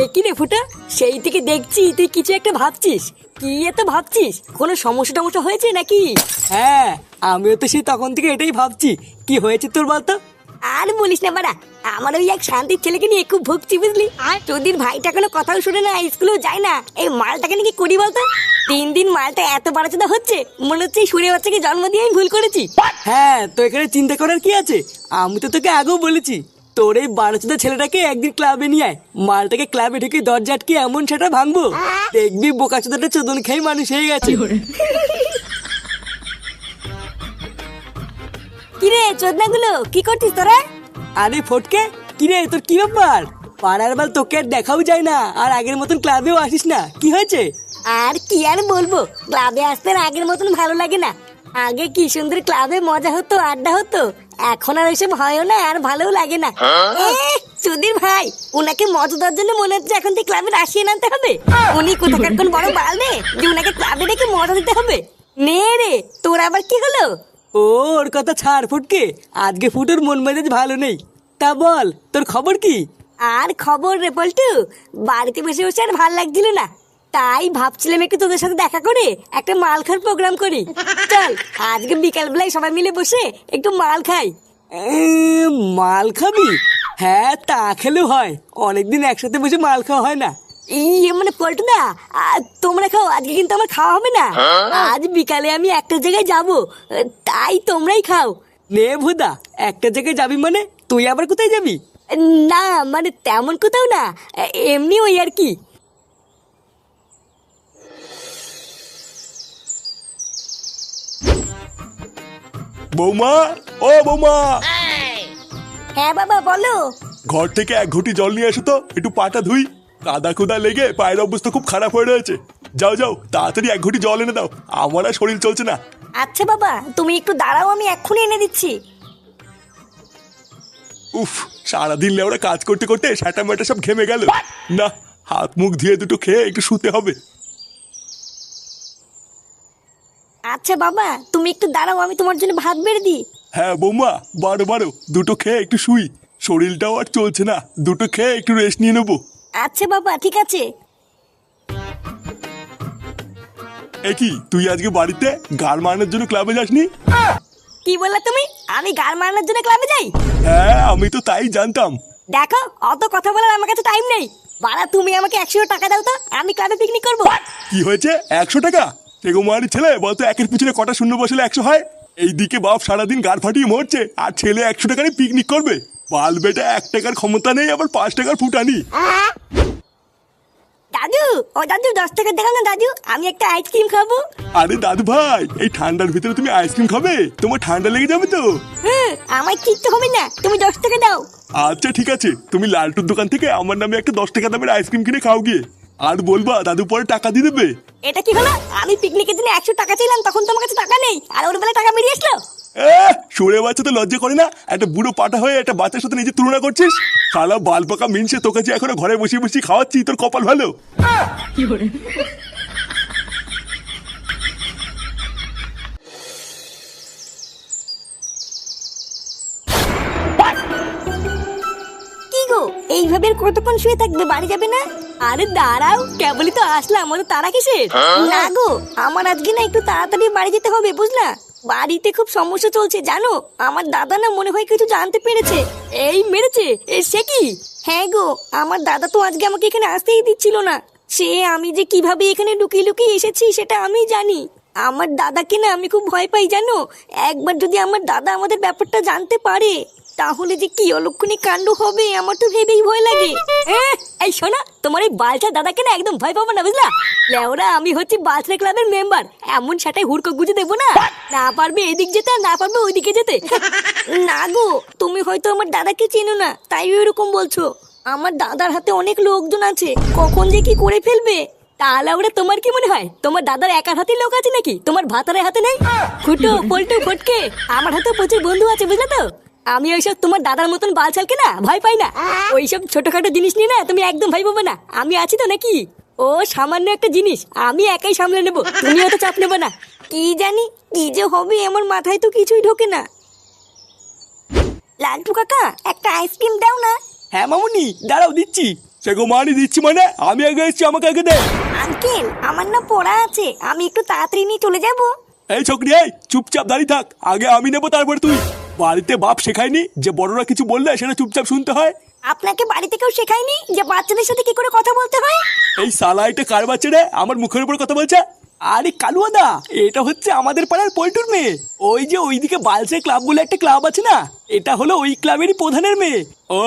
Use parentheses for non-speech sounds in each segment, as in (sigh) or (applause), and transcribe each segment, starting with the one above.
এ কি রে ফুটা? সেই থেকে দেখছি তুই কিছু একটা ভাবছিস। কি এত ভাবছিস? কোনো সমস্যা টমস্যা হয়েছে নাকি? হ্যাঁ আমিও তো সেই তখন থেকে এটাই ভাবছি। কি হয়েছে তোর বলতো? আর বলিস না বাড়া আমার ওই এক শান্তির ছেলেকে নিয়ে খুব ভুগছি বুঝলি। আর তোদের ভাইটা কোনো কথাও শুনে না স্কুলেও যায় না। এই মালটাকে নাকি করি বলতো? তিন দিন মালটা এত বাড়াচোদা হচ্ছে মনে হচ্ছে সুরে বাচ্চাকে জন্ম দিয়ে আমি ভুল করেছি। হ্যাঁ তো এখানে চিন্তা করার কি আছে? আমি তো তোকে আগেও বলেছি। তোর এই বারোচোদা ছেলেটাকে একদিন ক্লাবে নিয়ে আয়। মালটাকে ক্লাবে ঢুকে দরজা আটকে এমন সেটা ভাঙবো। দেখবি বোকাচোদাটা চোদন খেয়ে মানুষ হয়ে গেছে। কিরে চোদনাগুলো কি করছিস তোরা? আরে ফটকে কিরে তোর কি ব্যাপার? পাড়ার বাল তোকে আর দেখাও যায় না আর আগের মতন ক্লাবেও আসিস না। কি হয়েছে? আর কি আর বলব ক্লাবে আসতে আর আগের মতন ভালো লাগে না। আগে কি সুন্দর ক্লাবে মজা হতো আড্ডা হতো? এখন আর ওইসব হয়ও না আর ভালোও লাগে না। এ, সুধীর ভাই ওনাকে মজা দেওয়ার জন্য মনে হচ্ছে এখন থেকে ক্লাবে আসিয়ে আনতে হবে। উনি কোথাকার কোন বড় বাল রে যে ওনাকে ক্লাবে রেখে মজা দিতে হবে। নে রে তোর আবার কি হলো? ওর কথা ছাড় ফুটকে আজকে ফুটোর মন মেজাজ ভালো নেই। তা বল তোর খবর কি? আর খবর রে পল্টু বাড়িতে বসে বসে আর ভালো লাগছিল না। তাই ভাবছিলাম একটু তোদের সাথে দেখা করে একটা মাল খাওয়ার প্রোগ্রাম করি। চল আজকে বিকাল বেলায় সবাই মিলে বসে একটু মাল খাই। মাল খাবি? হ্যাঁ তা খেলেও হয়। অনেকদিন একসাথে বসে মাল খাওয়া হয় না। ইয়ে মানে পল্টু দা তোমরা খাও আজকে কিন্তু আমার খাওয়া হবে না। আজ বিকালে আমি একটা জায়গায় যাব তাই তোমরাই খাও। নে ভুদা একটা জায়গায় যাবি মানে? তুই আবার কোথায় যাবি? না মানে তেমন কোথাও না এমনি ওই আর কি। বৌমা ও বৌমা। হ্যাঁ বাবা বলো। ঘর থেকে এক ঘটি জল নিয়ে এসো তো একটু পাটা ধুই। কাদা কুদা লেগে পায়ের অবস্থা খুব খারাপ হয়ে রয়েছে। যাও যাও তাড়াতাড়ি এক ঘটি জল এনে দাও। আমার আর শরীর চলছে না। আচ্ছা বাবা তুমি একটু দাঁড়াও আমি এক্ষুনি এনে দিচ্ছি। উফ সারাদিন লেওরা কাজ করতে করতে সাটা মাটা সব ঘেমে গেল। না হাত মুখ ধুয়ে দুটো খেয়ে একটু শুতে হবে। আচ্ছা বাবা তুমি একটু দাঁড়াও আমি তোমার জন্য ভাত বেড়ে দিই। হ্যাঁ বৌমা বারো বারো দুটো খেয়ে একটু শুই। শরীরটাও আর চলছে না দুটো খেয়ে একটু রেস্ট নিয়ে নেব। আচ্ছা বাবা ঠিক আছে। এ কি তুই আজকে বাড়িতে গার মারানোর জন্য ক্লাবে যাসনি? কি বললা তুমি? আমি গাল মারানোর জন্য ক্লাবে যাই? হ্যাঁ আমি তো তাই জানতাম। দেখো অত কথা বলার আমার কাছে টাইম নেই। বাড়া তুমি আমাকে একশো টাকা দাও তো আমি ক্লাবে পিকনিক করব। কি হয়েছে? একশো টাকা? সেগোমারি ছেলে বলতো একের পিছনে কটা শূন্য বসলে একশো হয়। এইদিকে বাপ সারাদিন গাড় ফাটিয়ে মরছে আর ছেলে একশো টাকারই পিকনিক করবে। বাল বেটা এক টাকার ক্ষমতা নেই আবার পাঁচ টাকার ফুটানি। দাদু ও দাদু দশ টাকা দেখাও না দাদু। আমি একটা আইসক্রিম খাব। আরে দাদু ভাই এই ঠান্ডার ভিতরে তুমি আইসক্রিম খাবে? তোমার ঠান্ডা লেগে যাবে তো? হ্যাঁ আমার কিচ্ছু হবে না। তুমি দশ টাকা দাও। আচ্ছা ঠিক আছে। তুমি লালটুর দোকান থেকে আমার নামে একটা দশ টাকা দামের আইসক্রিম কিনে খাও গিয়ে। আর বলবা দাদু পরে টাকা দিয়ে দেবে। এটা কি হলো? আমি পিকনিকের দিনে একশো টাকা ছিলাম তখন তোমার কাছে টাকা নেই আর ওর বেলা টাকা বেরিয়ে আসলো। সরে বাচ্চা তো লজ্জা করে না? একটা বুড়ো পাটা হয়ে একটা বাচ্চার সাথে নিজে তুলনা করছিস? শালা বাল পাকা মিনছে তোকে যে এখনও ঘরে বসে বসে খাওয়াচ্ছি তোর কপাল ভালো? কি গো এইভাবে কতক্ষণ শুয়ে থাকবে? বাড়ি যাবে না? আরে দাঁড়াও কেবলই তো আসলাম ওদের তারা কিসের? না গো আমার আজকে না একটু তাড়াতাড়ি বাড়ি যেতে হবে বুঝলা? বাড়িতে খুব সমস্যা চলছে জানো? আমার দাদা না মনে হয় কিছু জানতে পেরেছে। এই মেরেছে এ সে কি? হ্যাঁ গো আমার দাদা তো আজকে আমাকে এখানে আসতেই দিচ্ছিল না। সে আমি যে কীভাবে এখানে লুকিয়ে লুকিয়ে এসেছি সেটা আমি জানি। আমার দাদাকে না আমি খুব ভয় পাই জানো? একবার যদি আমার দাদা আমাদের ব্যাপারটা জানতে পারে। তাহলে যে কি অলক্ষণী কাণ্ড হবে, আমার তো ভেবেই ভয় লাগে। এই শোনা, তোমার এই বালছা দাদাকে না একদম ভয় পাবো না, বুঝলা? লেওরা, আমি হচ্ছি বালছা ক্লাবের মেম্বার। এমন সেটাই হুড়কো গুজে দেবো না। না পারবে এদিক যেতে, আর না পারবে ওইদিকে যেতে। না গো, তুমি হয়তো আমার দাদাকে চেনো না, তাই এরকম বলছো। আমার দাদার হাতে অনেক লোকজন আছে, কখন যে কি করে ফেলবে? তাহলে ওরা তোমার কি মনে হয়? তোমার দাদার একার হাতে লোক আছে নাকি? তোমার ভাতারের হাতে নেই? খুটো, পল্টু, ফটকে, আমার হাতে প্রচুর বন্ধু আছে, বুঝলে তো? আমি ওইসব তোমার দাদার মতন বাল চালকে না ভয় পাই না। ওইসব ছোটখাটো জিনিস নিয়ে না তুমি একদম ভয় পাবে না। আমি আছি তো নাকি? ও সামান্য একটা জিনিস। আমি একাই সামলে নেব। তুমি অত চাপ নেব না। কি জানি কি যে হবে আমার মাথায় তো কিছুই ঢোকে না। লালটু কাকা একটা আইসক্রিম দাও না। হ্যাঁ মামুনি দাঁড়াও দিচ্ছি। সে গো মানি দিচ্ছি মানে আমি আগে এসেছি আমাকে আগে দে। আঙ্কেল আমার না পড়া আছে। আমি একটু তাড়াতাড়ি নিয়ে চলে যাব। এই ছোকরি এই চুপচাপ দাঁড়িয়ে থাক। আগে আমি নেব তারপর তুই বাড়িতে বাপ শেখায়নি? যে বড়রা কিছু বললে সেটা চুপচাপ শুনতে হয়? আপনাকে বাড়িতে কেউ শেখায়নি যে বাচ্চাদের সাথে কি করে কথা বলতে হয়? এই সালাইটা কার বাচ্চা রে? আমার মুখের উপর কথা বলছে? আরে কালুয়াদা এটা হচ্ছে আমাদের পাড়ার পল্টুর মেয়ে। ওই যে ওইদিকে বালসে ক্লাব বলে একটা ক্লাব আছে না? এটা হলো ওই ক্লাবেরই প্রধানের মেয়ে। ও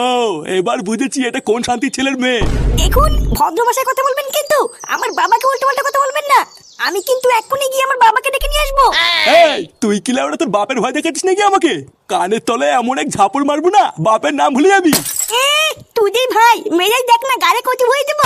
এবার বুঝেছি এটা কোন শান্তির ছেলের মেয়ে। দেখুন ভদ্র ভাষায় কথা বলবেন কিন্তু। আমার বাবাকে উল্টো পাল্টা কথা বলবেন না। আমি কিন্তু এক্ষুনি গিয়ে আমার বাবাকে ডেকে নিয়ে আসব। এই তুই কি লাউড়া তোর বাপের ভয় দেখাচ্ছিস নাকি আমাকে? কানের তলে এমন এক ঝাপড় মারবো না বাপের নাম ভুলে যাবি। এ তুই ভাই মেজাজ দেখ না গাড়ি কচু হয়ে দেবো।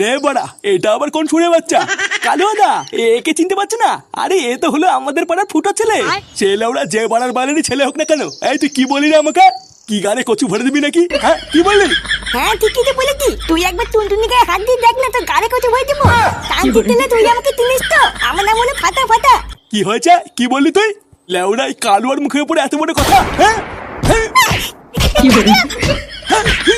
নে বাড়া এটা আবার কোন শুনে বাচ্চা? কালুয়াদা একে চিনতে পারছ না? আরে এ তো হলো আমাদের পাড়ার ফুটো ছেলে। ছেলে ওরা যে বাড়ার বাড়ারই ছেলে হোক না কেন। এই তুই কি বলি রে আমাকে? কি গানে কচু ভরে দিবি নাকি? হ্যাঁ কি বললি? হ্যাঁ ঠিকই বলে কি তুই একবার টুনটুনি গায়ে হাত দিয়ে দেখ না তোর গানে কচু ভরে দিব। কান দিতে না তুই আমাকে চিনিস তো। আমার নাম হলো ফাটা ফাটা। কি হয়েছে? কি বললি তুই? লেউড়াই কালুয়ার মুখের উপরে এত বড় কথা? হ্যাঁ? হ্যাঁ? পল্টু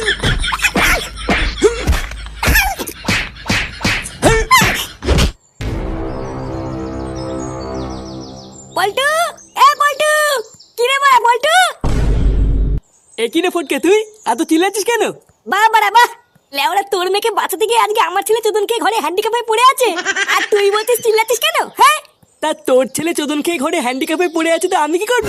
এ কি রে ফটকে তুই? এত চিল্লাচ্ছিস কেন? বাহ বাড়া বাহ লেওরা তোর মেয়েকে বাঁচাতে গিয়ে আজকে আমার ছেলে চোদনকে ঘরে হ্যান্ডিক্যাপ হয়ে পড়ে আছে? আর তুই বলছিস চিল্লাচ্ছিস কেন? হ্যাঁ? তা তোর ছেলে চোদন খেয়ে ঘরে হ্যান্ডিক্যাপে পড়ে আছে তো আমি কি করব?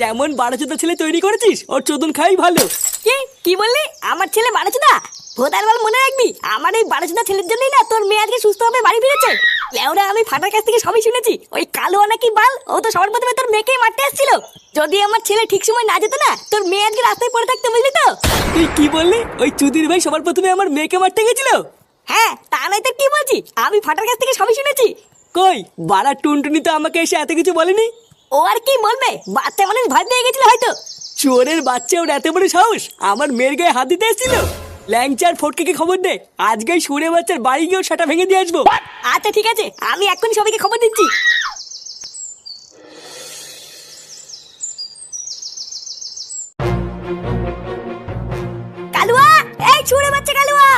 যেমন বারো চোদ্দ ছেলে তৈরি করেছিস ওর চোদন খাই ভালো। কি? কি বললি? আমার ছেলে বাড়াচোদা ভোদার বল মনে রাখবি আমার এই বাড়াচোদা ছেলের জন্যই না তোর মেয়ে আজকে সুস্থ হবে বাড়ি ফিরেছে। লেওরা আমি ফাটার কাছ থেকে সবই শুনেছি। ওই কালো নাকি বাল? ও তো সবার প্রথমে তোর মেয়েকেই মারতে আসছিল। যদি আমার ছেলে ঠিক সময় না যেত না তোর মেয়ে আজকে রাস্তায় পড়ে থাকতে বুঝলি তো? তুই কি বললি? ওই চুদির ভাই সবার প্রথমে আমার মেয়েকে মারতে গেছিল? হ্যাঁ তা নয় তো কি বলছি? আমি ফাটার কাছ থেকে সবই শুনেছি। কই? বাড়া টুনটুনি তো আমাকে এসে এত কিছু বলেনি? ও আর কি বলবে? বাচ্চা মানুষ ভয় পেয়ে গেছিল হয়তো। চোরের বাচ্চা ওর এত বড় সাহস আমার মেয়ের গায়ে হাত দিতে এসেছিল? ল্যাংচার ফটকে কি খবর দে? আজকে সুরে বাচ্চার বাড়ি গিয়েও সেটা ভেঙে দিয়ে আসব। আচ্ছা ঠিক আছে। আমি এক্ষুনি সবাইকে খবর দিচ্ছি। কালুয়া! এই ছুড়ে বাচ্চা কালুয়া!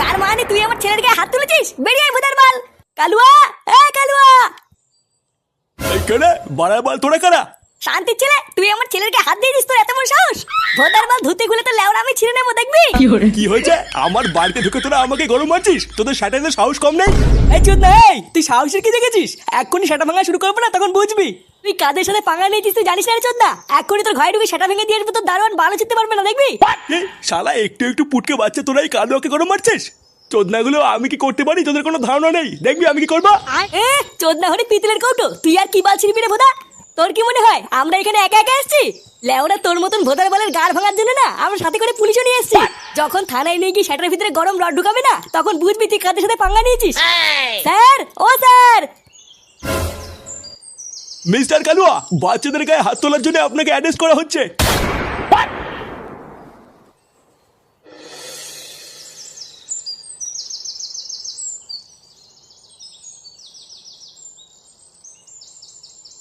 কার মানে তুই আমার ছেলের গায়ে হাত তুলেছিস? বেরিয়ে ভুদার বাল। কালুয়া! এই কালুয়া! এই বাড়ার বাল তোরা কারা? শান্তির ছেলে তুই আমার ছেলের গায়ে হাত দিয়েছিস তোর এত বড় সাহস? ভোদার বাল ধুতে খুলে তো লেওড়া আমি ছিঁড়ে নেব দেখবি? কি হয়েছে? আমার বাড়িতে ঢুকে তোরা আমাকে গরম মারছিস? তোদের সাহস কম নেই? এই চোদ তুই সাহসের কি দেখেছিস? এক্ষুনি সেটা ভাঙা শুরু করব না তখন বুঝবি। তুই কাদের সাথে পাঙ্গা নিয়েছিস তুই জানিস না রে চোদ্দা এক্ষুনি তোর ঘরে ঢুকে সেটা ভেঙে দিয়ে আসব তোর দারোয়ান ভালো চিনতে পারবে না দেখবি? শালা একটু একটু পুটকে বাচ্চা তোরা এই কালুয়াকে গরম মারছিস? চোদনাগুলো আমি কি করতে পারি? তোদের কোনো ধারণা নেই? দেখবি আমি কি করব? এ চোদ্দা হলে পিতলের কৌটো তুই আর কি বাল ছিড়বি রে ভোদা? তোর কি মনে হয় আমরা এখানে একা একা এসেছি? লেওরা তোর মতন ভোদার বলের গাড় ভাঙার জন্য না আমরা সাথে করে পুলিশও নিয়ে এসেছি। যখন থানায় নিয়ে গিয়ে সেটার ভিতরে গরম রড ঢুকাবে না তখন বুঝবি তুই কাদের সাথে পাঙ্গা নিয়েছিস। স্যার ও স্যার! মিস্টার কালুয়া বাচ্চাদের গায়ে হাত তোলার জন্য আপনাকে অ্যাড্রেস করা হচ্ছে।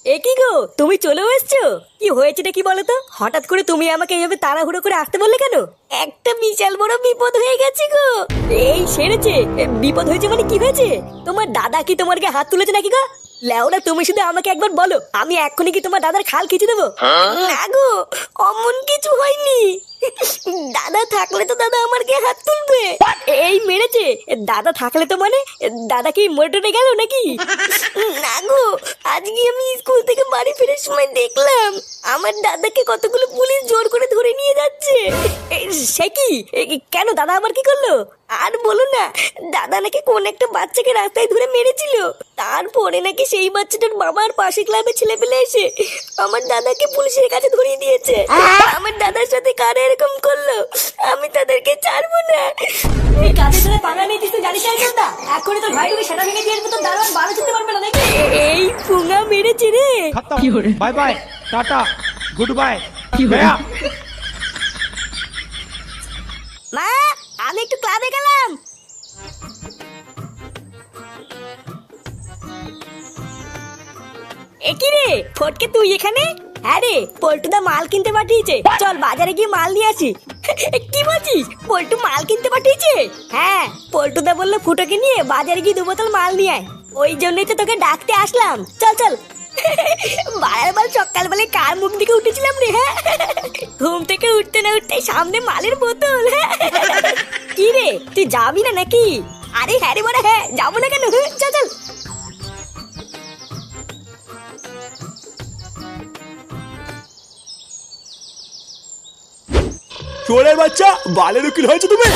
এ কি গো? তুমি চলেও এসছো? কি হয়েছেটা কি বলো তো? হঠাৎ করে তুমি আমাকে এইভাবে তাড়াহুড়ো করে আসতে বললে কেন? একটা বিশাল বড় বিপদ হয়ে গেছে গো। এই সেরেছে। বিপদ হয়েছে মানে কি হয়েছে? তোমার দাদা কি তোমার গায়ে হাত তুলেছে নাকি গো? লেওরা তুমি শুধু আমাকে একবার বলো। আমি এক্ষুনি কি তোমার দাদার খাল খিচে দেবো? না গো অমন কিছু হয়নি। দাদা থাকলে তো দাদা আমার গায়ে হাত তুলবে। এই মেরেছে। দাদা থাকলে তো মানে? দাদা কি মরে গেল নাকি? না গো আজকে আমি স্কুল থেকে বাড়ি ফেরার সময় দেখলাম। আমার দাদাকে কতগুলো পুলিশ জোর করে ধরে নিয়ে যাচ্ছে। সে কি? কেন দাদা আমার কি করল? আর বলো না দাদা নাকি কোন একটা বাচ্চাকে রাস্তায় ধরে মেরেছিল। তারপরে নাকি সেই বাচ্চাটার বাবার পাশে ক্লাবে ছেলে পেলে এসে আমার দাদাকে পুলিশের কাছে ধরিয়ে দিয়েছে। আমার দাদার সাথে কারা এরকম করল আমি তাদেরকে ছাড়বো না। এই ফুঙা রে। Bye bye tata goodbye. মা আমি একটু ক্লাবে গেলাম। একি রে ফটকে তুই এখানে? হ্যাঁ রে পল্টুদা মাল কিনতে পাঠিয়েছে। চল বাজারে গিয়ে মাল নিয়ে আসি। কি বলছিস? পল্টু মাল কিনতে পাঠিয়েছে? হ্যাঁ পল্টুদা বলল ফুটোকে নিয়ে বাজারে গিয়ে দু বোতল মাল নিয়ে আয়। ওই জন্যই তো তোকে ডাকতে আসলাম। চল চল। বাড়ার বল সকালবেলায় কার মুখ দিকে উঠেছিলাম রে হ্যাঁ? ঘুম থেকে উঠতে না উঠতে সামনে মালের বোতল হ্যাঁ? কি রে, তুই যাবি না নাকি? আরে হ্যাঁ রে বড় হ্যাঁ যাব না কেন? চল চল। চোরের বাচ্চা, বালের উকিল হয়েছে তুমি?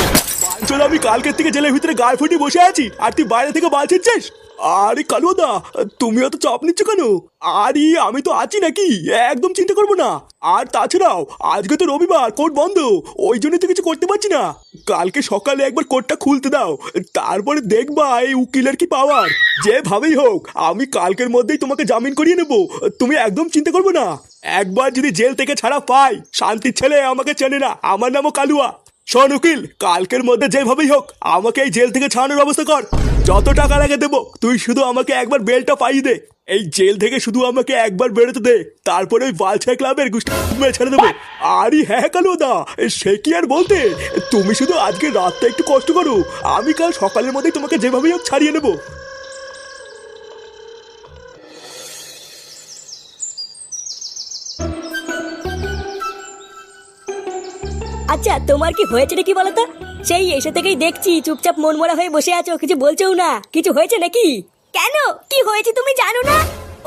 চলো আমি কালকের থেকে জেলের ভিতরে গায়ে ফুটি বসে আছি, আর তুই বাইরে থেকে বাল ছিচ্ছিস আরে কালুদা, তুমিও তো চাপ নিচ্ছ কেন? আরে, আমি তো আছি নাকি? একদম চিন্তা করব না। আর তাছাড়াও, আজকে তো রবিবার, কোর্ট বন্ধ। ওই জন্য তো কিছু করতে পারছি না। কালকে সকালে একবার কোর্টটা খুলতে দাও। তারপরে দেখবা এই উকিলের কি পাওয়ার যেভাবেই হোক, আমি কালকের মধ্যেই তোমাকে জামিন করিয়ে নেব। তুমি একদম চিন্তা করবে না। একবার যদি জেল থেকে ছাড়া পাই, শান্তির ছেলে আমাকে চেনে না। আমার নামও কালুয়া। শোন উকিল, কালকের মধ্যে যেভাবেই হোক, আমাকে এই জেল থেকে ছাড়ানোর ব্যবস্থা কর। যত টাকা লাগে দেবো, তুই শুধু আমাকে একবার বেলটা পাইয়ে দে। এই জেল থেকে শুধু আমাকে একবার বেরোতে দে। তারপরে ওই বালছাই ক্লাবের মেরে ছেড়ে দেবো। আরে হ্যাঁ কালু দা সে কি আর বলতে? তুমি শুধু আজকে রাতটা একটু কষ্ট করো। আমি কাল সকালের মধ্যেই তোমাকে যেভাবেই হোক ছাড়িয়ে নেব। তোমার কি হয়েছে কি বলতো? সেই এসে থেকেই দেখছি চুপচাপ মন মরা হয়ে বসে আছো কিছু বলছেও না। কিছু হয়েছে নাকি? কেন? কি হয়েছে তুমি জানো না?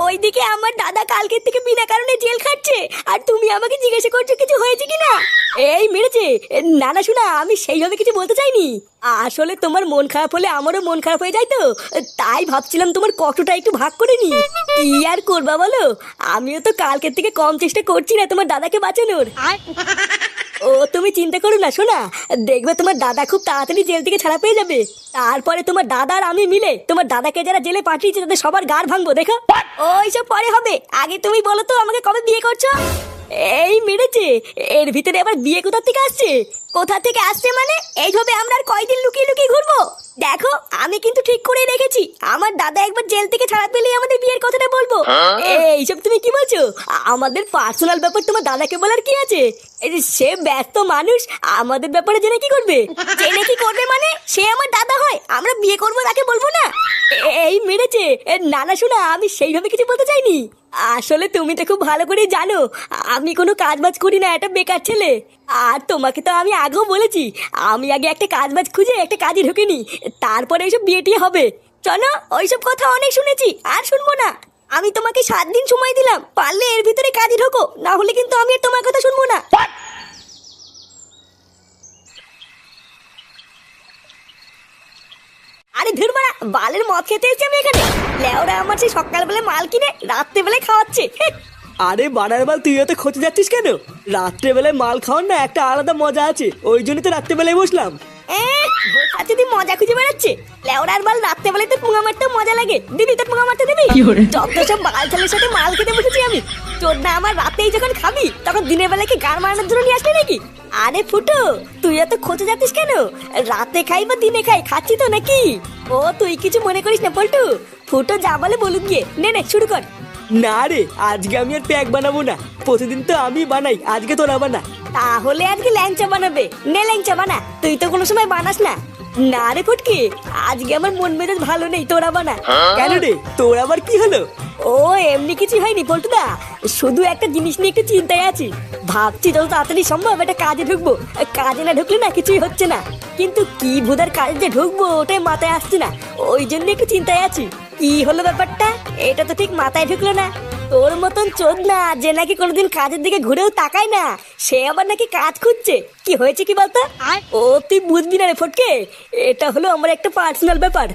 ওইদিকে আমার দাদা কালকের থেকে বিনা কারণে জেল খাচ্ছে আর তুমি আমাকে জিজ্ঞাসা করছ কিছু হয়েছে কিনা? এই মেরেছে। না না শোনা আমি সেইভাবে কিছু বলতে চাইনি। আসলে তোমার মন খারাপ হলে আমারও মন খারাপ হয়ে যায় তো। তাই ভাবছিলাম তোমার কষ্টটা একটু ভাগ করে নি কি আর করবা বলো? আমিও তো কালকের থেকে কম চেষ্টা করছি না তোমার দাদাকে বাঁচানোর। ও তুমি চিন্তা করো না শোনা দেখবে তোমার দাদা খুব তাড়াতাড়ি জেল থেকে ছাড়া পেয়ে যাবে। তারপরে তোমার দাদা আর আমি মিলে তোমার দাদাকে যারা জেলে পাঠিয়েছে তাদের সবার গার ভাঙবো দেখো। ওইসব পরে হবে। আগে তুমি বলো তো আমাকে কবে বিয়ে করছ? এই মেরেছে। এর ভিতরে আবার বিয়ে কোথা থেকে আসছে? কোথা থেকে আসছে মানে? এইভাবে আমরা আর কয়দিন লুকিয়ে লুকিয়ে ঘুরবো? দেখো আমি কিন্তু ঠিক করে রেখেছি। আমার দাদা একবার জেল থেকে ছাড়া পেলেই আমাদের বিয়ের কথাটা বলব। এইসব তুমি কি বলছো? আমাদের পার্সোনাল ব্যাপার তোমার দাদাকে বলার কি আছে? সে ব্যস্ত মানুষ আমাদের ব্যাপারে জেনে কি করবে? জেনে কি করবে মানে? সে আমার দাদা হয় আমরা বিয়ে করব তাকে বলব না? এই মেরেছে। না না শোনা আমি সেইভাবে কিছু বলতে চাইনি। আসলে তুমি তো খুব ভালো করে জানো, আমি কোনো কাজ বাজ করি না, একটা বেকার ছেলে। আর তোমাকে তো আমি আগেও বলেছি, আমি আগে একটা কাজ বাজ খুঁজে একটা কাজে ঢুকে নি তারপরে এইসব বিয়েটি হবে। চলো, ওইসব কথা অনেক শুনেছি, আর শুনব না। আমি তোমাকে সাত দিন সময় দিলাম, পারলে এর ভিতরে কাজে ঢোকো, না হলে কিন্তু আমি আর তোমার কথা শুনব না। আরে ধুর মারা, বালের মদ খেতে এসেছি আমি এখানে। লেওরা আমার সেই সকালবেলা মাল কিনে রাত্রেবেলায় খাওয়াচ্ছে। আরে বানার বাল, তুই এত খোঁজে যাচ্ছিস কেন? রাত্রেবেলায় মাল খাওয়ার না একটা আলাদা মজা আছে, ওই জন্য তো রাত্রেবেলায় বসলাম। তুই মজা খুঁজে বেড়াচ্ছে? লেওড়ার বাল রাত্রে বেলায় তো পুঙা মারতে মজা লাগে। দিবি তোর পুঙা মারতে দিবি? যত সব বাল ছেলের সাথে মাল খেতে বসেছি আমি। তোর না আমার রাতেই যখন খাবি তখন দিনের বেলায় কি গান মারানোর জন্য নিয়ে আসবি নাকি? আরে ফুটো তুই এত খোঁজে যাচ্ছিস কেন? রাতে খাই বা দিনে খাই খাচ্ছি তো নাকি? ও তুই কিছু মনে করিস না পল্টু। ফুটো যা বলে বলুক গিয়ে। নে নে শুরু কর। না রে আজকে আমি আর প্যাক বানাবো না। প্রতিদিন তো আমি বানাই আজকে তোরা বানা। তাহলে আজকে ল্যাংচা বানাবে। নে ল্যাংচা বানা তুই তো কোনো সময় বানাস না। না রে ফুটকি আজকে আমার মন মেজাজ ভালো নেই তোরা বানা। কেন রে তোর আবার কি হলো? ও এমনি কিছু হয়নি পল্টুদা। শুধু একটা জিনিস নিয়ে একটু চিন্তায় আছি। ভাবছি যত তাড়াতাড়ি সম্ভব একটা কাজে ঢুকবো। কাজে না ঢুকলে না কিছুই হচ্ছে না। কিন্তু কি ভুদার কাজে যে ঢুকবো ওটাই মাথায় আসছে না। ওই জন্য একটু চিন্তায় আছি। কি হলো ব্যাপারটা? এটা তো ঠিক মাথায় ঢুকলো না। তোর মতন চোদ না যে নাকি কোনোদিন কাজের দিকে ঘুরেও তাকায় না সে আবার নাকি কাজ খুঁজছে। কি হয়েছে কি বলতো? ও তুই বুঝবি না রে ফটকে। এটা হলো আমার একটা পার্সোনাল ব্যাপার।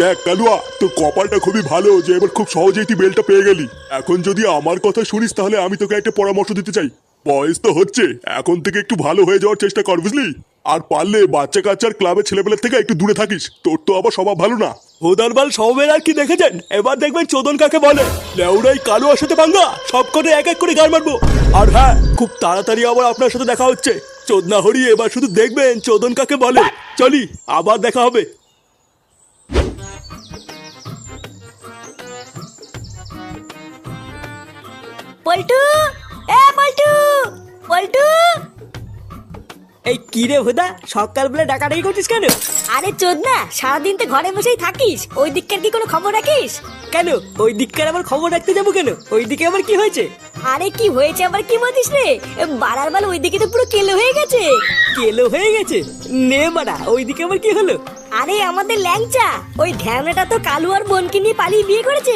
দেখ কালুয়া তোর কপালটা খুবই ভালো যে এবার খুব সহজেই তুই বেলটা পেয়ে গেলি। এখন যদি আমার কথা শুনিস তাহলে আমি তোকে একটা পরামর্শ দিতে চাই। বয়স তো হচ্ছে এখন থেকে একটু ভালো হয়ে যাওয়ার চেষ্টা কর বুঝলি? আর পারলে বাচ্চা কাচ্চার ক্লাবে ছেলেপেলের থেকে একটু দূরে থাকিস তোর তো আবার স্বভাব ভালো না। হোদারবাল সবের আর কি দেখেছেন? এবার দেখবেন চোদন কাকে বলে। লেউড়াই কালো সাথে বাংলা সব কটে এক এক করে গান মারবো। আর হ্যাঁ খুব তাড়াতাড়ি আবার আপনার সাথে দেখা হচ্ছে। চোদনা হরি এবার শুধু দেখবেন চোদন কাকে বলে। চলি আবার দেখা হবে। পল্টু! এ পল্টু? এই কি রে ভোদা সকালবেলা ডাকাডাকি করছিস কেন? আরে চোদ না সারাদিন তো ঘরে বসেই থাকিস। ওই দিককার কি কোনো খবর রাখিস? কেন? ওই দিককার আবার খবর রাখতে যাব কেন? ওই দিকে আবার কি হয়েছে? আরে কি হয়েছে আবার কি বলছিস রে? বাড়ার বাল ওই দিকে তো পুরো কেলো হয়ে গেছে। কেলো হয়ে গেছে? নে বাড়া ওই দিকে আবার কি হলো? আরে আমাদের ল্যাংচা ওই ঢ্যামনাটা তো কালু আর বোনকে নিয়ে পালিয়ে বিয়ে করেছে।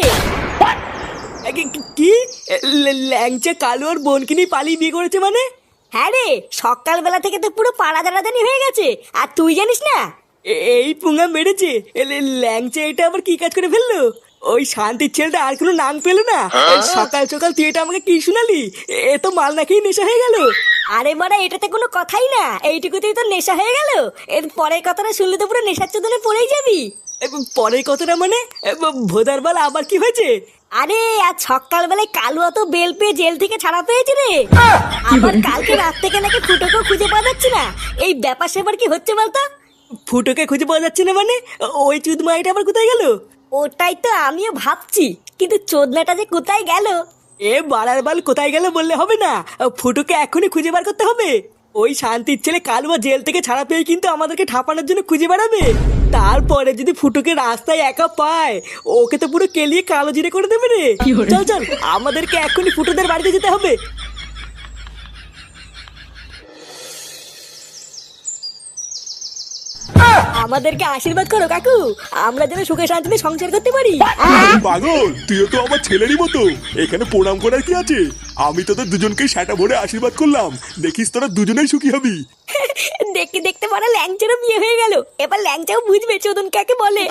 কি- ল্যাংচা কালো আর বোনকে নিয়ে পালিয়ে বিয়ে করেছে মানে? হ্যাঁ রে সকালবেলা থেকে তো পুরো পাড়া দাঁড়াদানি হয়ে গেছে। আর তুই জানিস না? এ- এই পুঙ্গা মেরেছে। ল্যাংচা এটা আবার কি কাজ করে ফেলল? ওই শান্তির ছেলেটা আর কোনো নাম পেল না? সকাল সকাল তুই এটা আমাকে কি শুনালি? এ তো মাল না খেয়ে নেশা হয়ে গেল। আরে বাড়া এটাতে কোনো কথাই না। এইটুকুতেই তো নেশা হয়ে গেল। এর পরের কথাটা শুনলে তো পুরো নেশার চোদনে পড়েই যাবি। পরের কথাটা মানে? ভোদার বাল আবার কি হয়েছে? আরে আজ সকালবেলায় কালুয়া তো বেল পেয়ে জেল থেকে ছাড়া পেয়েছে রে। আবার কালকে রাত থেকে নাকি ফুটোকেও খুঁজে পাওয়া যাচ্ছে না। এই ব্যাপার সেবার কি হচ্ছে বলতো? ফুটোকে খুঁজে পাওয়া যাচ্ছে না মানে? ওই চুদ মাইটা আবার কোথায় গেল? ওটাই তো আমিও ভাবছি কিন্তু চোদনাটা যে কোথায় গেল? এ বাড়ার বাল কোথায় গেল বললে হবে না। ফুটোকে এখনই খুঁজে বার করতে হবে। ওই শান্তির ছেলে কালুয়া জেল থেকে ছাড়া পেয়ে কিন্তু আমাদেরকে ঠাপানোর জন্য খুঁজে বেড়াবে। তারপরে যদি ফুটুকে রাস্তায় একা পায় ওকে তো পুরো কেলিয়ে কালো জিরে করে দেবে রে। চল চল আমাদেরকে এখনই ফুটুদের বাড়িতে যেতে হবে। আমাদেরকে আশীর্বাদ করো কাকু। আমরা যেন সুখে শান্তিতে সংসার করতে পারি। পাগল তুইও তো আমার ছেলেরই মতো। এখানে প্রণাম করার কি আছে? আমি তোদের দুজনকে সেটা ভরে আশীর্বাদ করলাম। দেখিস তোরা দুজনেই সুখী হবি। দেখতে দেখতে পরে ল্যাংচারও বিয়ে হয়ে গেল। এবার ল্যাংচাও বুঝবে চোদন কাকে বলে। (laughs)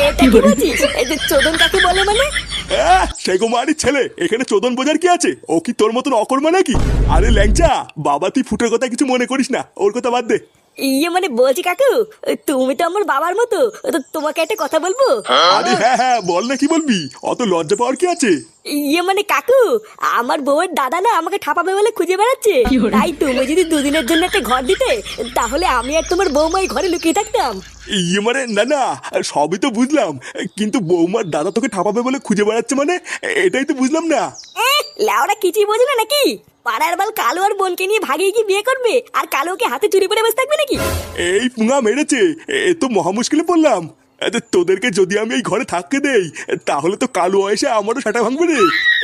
এটা কি বলছিস? এই যে চোদন কাকে বলে মানে? আহ, সে ছেলে। এখানে চোদন বোঝার কি আছে? ও কি তোর মতন অকর্মা নাকি? আরে ল্যাংচা বাবা তুই ফুটের কথা কিছু মনে করিস না। ওর কথা বাদ দে। ইয়ে মানে বলছি কাকু তুমি তো আমার বাবার মতো তো তোমাকে একটা কথা বলব? আরে হ্যাঁ হ্যাঁ বল না কি বলবি? অত লজ্জা পাওয়ার কি আছে? ইয়ে মানে কাকু আমার বউয়ের দাদা না আমাকে ঠাপাবে বলে খুঁজে বেড়াচ্ছে। তাই তুমি যদি দুদিনের জন্য একটা ঘর দিতে তাহলে আমি আর তোমার বৌমাই ঘরে লুকিয়ে থাকতাম। ইয়ে মানে না না সবই তো বুঝলাম কিন্তু বৌমার দাদা তোকে ঠাপাবে বলে খুঁজে বেড়াচ্ছে মানে এটাই তো বুঝলাম না। লেওরা কিছুই বোঝে না নাকি? পাড়ার বাল কালো আর বোনকে নিয়ে ভাগিয়ে কি বিয়ে করবে? আর কালোকে হাতে চুরি করে বসে থাকবে নাকি? এই পুঙা মেরেছে। এ তো মহা মুশকিলে পড়লাম। তোদেরকে যদি আমি এই ঘরে থাকতে দেই তাহলে তো কালো এসে আমারও সাটা ভাঙবে রে।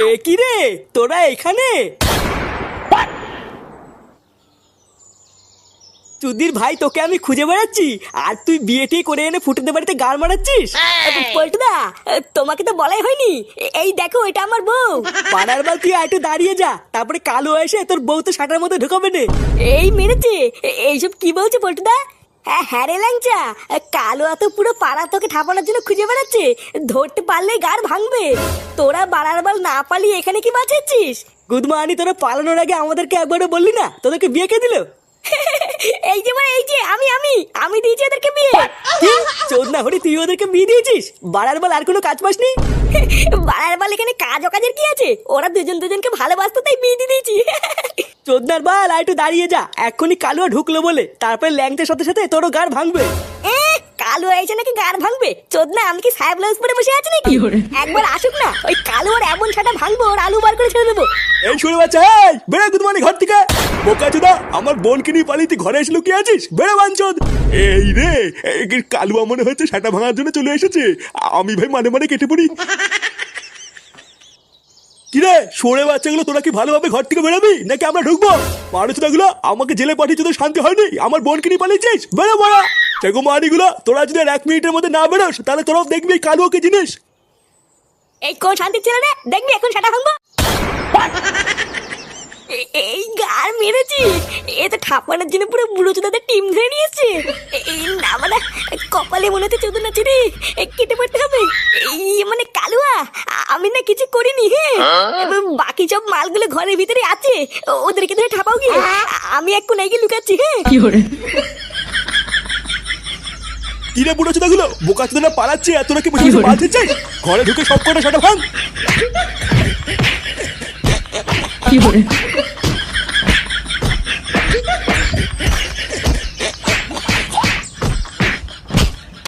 এ কি রে? তোরা এখানে? চুদির ভাই তোকে আমি খুঁজে বেড়াচ্ছি। আর তুই বিয়ে টিয়ে করে এনে ফুটেতে বাড়িতে গাল মারাচ্ছিস? পল্টুদা তোমাকে তো বলাই হয়নি। এই দেখো এটা আমার বউ। পাড়ার বাল তুই একটু দাঁড়িয়ে যা। তারপরে কালো এসে তোর বউ তো শাটার মধ্যে ঢুকাবে না। এই মেরেছে। এইসব কি বলছে পল্টুদা হ্যাঁ হ্যাঁ রে ল্যাংচা। কালো এত পুরো পাড়া তোকে ঠাপানোর জন্য খুঁজে বেড়াচ্ছে। ধরতে পারলেই গার ভাঙবে। তোরা বাড়ার বাল না পালিয়ে এখানে কি বাঁচাচ্ছিস গুদমানি তোরা পালানোর আগে আমাদেরকে একবারও বললি না? তোদেরকে বিয়ে কে দিল? এই যে মানে এই যে আমি আমি আমি দিয়েছি ওদেরকে বিয়ে। চোদ না হরি তুই ওদেরকে বিয়ে দিয়েছিস? বাড়ার বল আর কোনো কাজ পাসনি? বাড়ার বল এখানে কাজ কাজের কি আছে? ওরা দুজন দুজনকে ভালোবাসতো তাই বিয়ে দিয়ে দিয়েছি। চোদনার বাল আর একটু দাঁড়িয়ে যা। এক্ষুনি কালুয়া ঢুকলো বলে। তারপরে ল্যাংটের সাথে সাথে তোর গাড় ভাঙবে। কালো এসে নাকি গান ভাঙবে? চোদ না আমি কি সাহেব ব্লাউজ পরে বসে আছি নাকি? একবার আসুক না ওই কালো আর এমন ছাটা ভাঙবো ওর আলু বার করে ছেড়ে দেবো। এই শুনে বাচ্চা এই বেড়ে মানে ঘর থেকে। বোকা চোদা আমার বোনকে নিয়ে পালিয়ে তুই ঘরে এসে লুকিয়ে আছিস? বেড়ে বাঞ্চদ। এই রে এই কালুয়া মনে হচ্ছে সেটা ভাঙার জন্য চলে এসেছে। আমি ভাই মানে মানে কেটে পড়ি। কিরে সরে বাচ্চাগুলো তোরা কি ভালোভাবে ঘর থেকে বেরোবি? নাকি আমরা ঢুকবো? মানুষগুলো আমাকে জেলে পাঠিয়ে যদি শান্তি হয়নি? আমার বোনকে নিয়ে পালিয়েছিস? বেরো বড়া সেগো মানিগুলো তোরা যদি আর এক মিনিটের মধ্যে না বেরোস তাহলে তোরাও দেখবি কালো কি জিনিস। এই কোন শান্তি ছিল রে? দেখবি এখন সেটা ভাঙবো? (laughs) মেরেছি? এ তো ঠাপানোর জন্য পুরো বুড়ো চোদাদের টিম ধরে নিয়েছে। এই না মানে কপালে মনে হচ্ছে চোদন আছে রে এ, কেটে পড়তে হবে। এই মানে কালুয়া আমি না কিছু করিনি হ্যাঁ? বাকি সব মালগুলো ঘরের ভিতরে আছে ওদেরকে ধরে ঠাপাও গিয়ে। আ- আমি এক কোনায় গিয়ে লুকাচ্ছি হ্যাঁ কিরে বুড়ো চোদাগুলো? বোকা চোদাটা পালাচ্ছে এত নাকি বসে বসে দিচ্ছে ঘরে ঢুকে সব কটা সেটা ভাঙ। কি